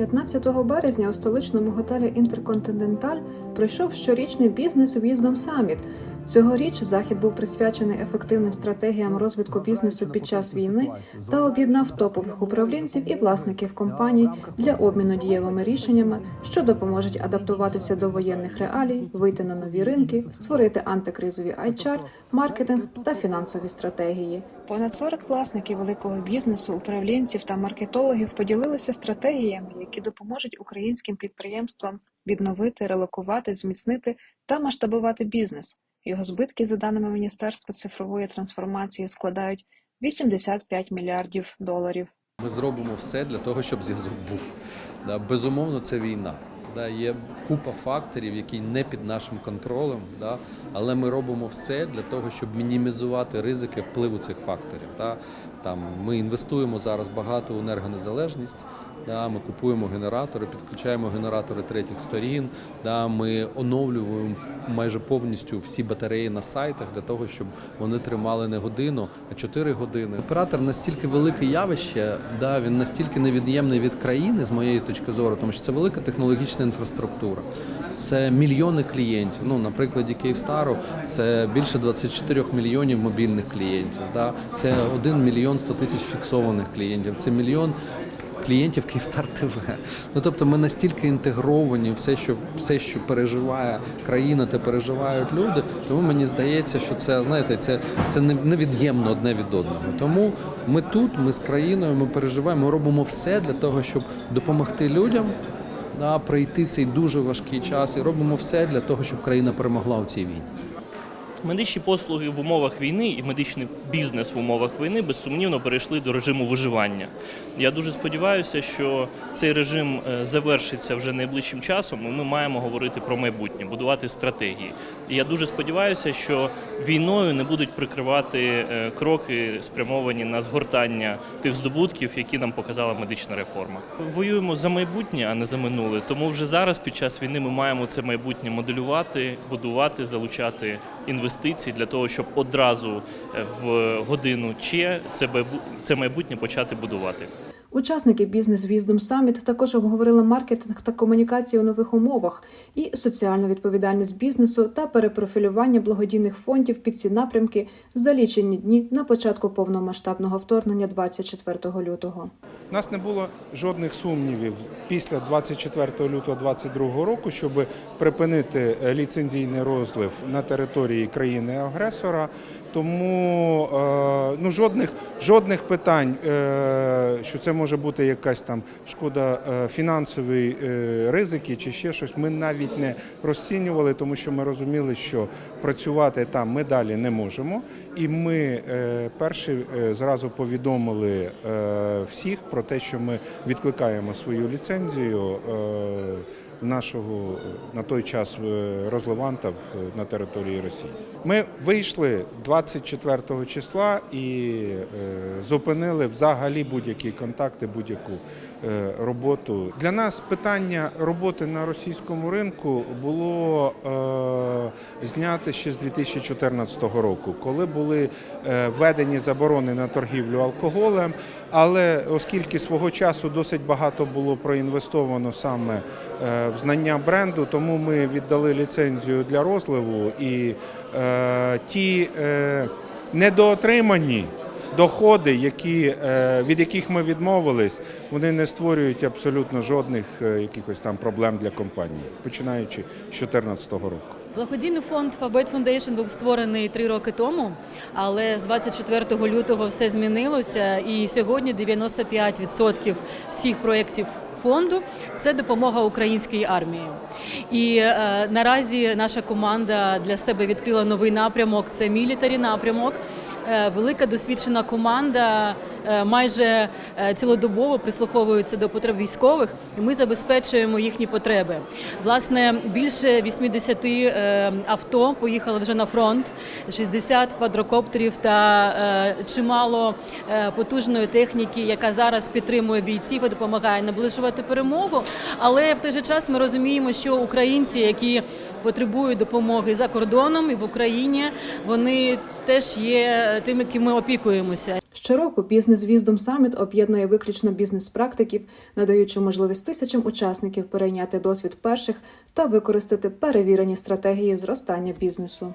15 березня у столичному готелі Інтерконтиненталь пройшов щорічний бізнес в'їздом саміт. Цьогоріч захід був присвячений ефективним стратегіям розвитку бізнесу під час війни та об'єднав топових управлінців і власників компаній для обміну дієвими рішеннями, що допоможуть адаптуватися до воєнних реалій, вийти на нові ринки, створити антикризові HR, маркетинг та фінансові стратегії. Понад 40 власників великого бізнесу, управлінців та маркетологів поділилися стратегіями, які допоможуть українським підприємствам відновити, релокувати, зміцнити та масштабувати бізнес. Його збитки, за даними Міністерства цифрової трансформації, складають 85 мільярдів доларів. Ми зробимо все для того, щоб зв'язок був. Безумовно, це війна. Да, є купа факторів, які не під нашим контролем, да, але ми робимо все для того, щоб мінімізувати ризики впливу цих факторів. Да. Там, ми інвестуємо зараз багато в енергонезалежність. Да, ми купуємо генератори, підключаємо генератори третіх сторін. Да, ми оновлюємо майже повністю всі батареї на сайтах для того, щоб вони тримали не годину, а 4 години. Оператор настільки велике явище, да, він настільки невід'ємний від країни, з моєї точки зору, тому що це велика технологічна інфраструктура. Це мільйони клієнтів. Ну, на прикладі Київстару це більше 24 мільйонів мобільних клієнтів. Да. Це 1 мільйон 100 тисяч фіксованих клієнтів. Це мільйон клієнтів Київстар ТВ. Ну тобто ми настільки інтегровані, все, що все, що переживає країна, те переживають люди. Тому мені здається, що це знаєте, це, це не- невід'ємно одне від одного. Тому ми тут, ми з країною, ми переживаємо, ми робимо все для того, щоб допомогти людям. Да, пройти цей дуже важкий час і робимо все для того, щоб країна перемогла у цій війні. Медичні послуги в умовах війни і медичний бізнес в умовах війни безсумнівно перейшли до режиму виживання. Я дуже сподіваюся, що цей режим е, завершиться вже найближчим часом, і ми маємо говорити про майбутнє, будувати стратегії. І я дуже сподіваюся, що війною не будуть прикривати е, кроки, спрямовані на згортання тих здобутків, які нам показала медична реформа. Воюємо за майбутнє, а не за минуле. Тому вже зараз, під час війни, ми маємо це майбутнє моделювати, будувати, залучати інвестиції для того, щоб одразу е, в годину майбу- це майбутнє почати будувати. Учасники бізнес в'їздом саміт також обговорили маркетинг та комунікацію у нових умовах і соціальну відповідальність бізнесу та перепрофілювання благодійних фондів під ці напрямки за лічені дні на початку повномасштабного вторгнення 24 лютого. У нас не було жодних сумнівів після 24 лютого 2022 року, щоб припинити е, ліцензійний розлив на території країни-агресора. Тому е, ну, жодних, жодних питань, е, що це може бути якась там шкода фінансової фінансові е, ризики чи ще щось, ми навіть не розцінювали, тому що ми розуміли, що працювати там ми далі не можемо. І ми е, перші е, зразу повідомили е, всіх про те, що ми відкликаємо свою ліцензію е, нашого на той час е, розливанта в- на території Росії. Ми вийшли 24 числа і е, зупинили взагалі будь-які контакти, будь-яку е, роботу. Для нас питання роботи на російському ринку було зняте ще з 2014 року, коли були е, введені заборони на торгівлю алкоголем. Але оскільки свого часу досить багато було проінвестовано саме е, в знання бренду, тому ми віддали ліцензію для розливу і е, ті недоотримані доходи, які, е, від яких ми відмовились, вони не створюють абсолютно жодних е, якихось там проблем для компанії, починаючи з 2014 року. Благодійний фонд Fabet Foundation був створений три роки тому, але з 24 лютого все змінилося, і сьогодні 95% всіх проєктів фонду це допомога українській армії. І е, наразі наша команда для себе відкрила новий напрямок це мілітарі напрямок. Е, Велика досвідчена команда е, майже е, цілодобово прислуховується до потреб військових, і ми забезпечуємо їхні потреби. Власне, більше 80 е, авто поїхали вже на фронт, 60 квадрокоптерів та чимало потужної техніки, яка зараз підтримує бійців і допомагає наближувати перемогу. Але в той же час ми розуміємо, що українці, які потребують допомоги за кордоном і в Україні, вони теж є тими, яким ми опікуємося. Щороку бізнес віздом саміт об'єднує виключно бізнес-практиків, надаючи можливість тисячам учасників перейняти досвід перших та використати перевірені стратегії зростання бізнесу.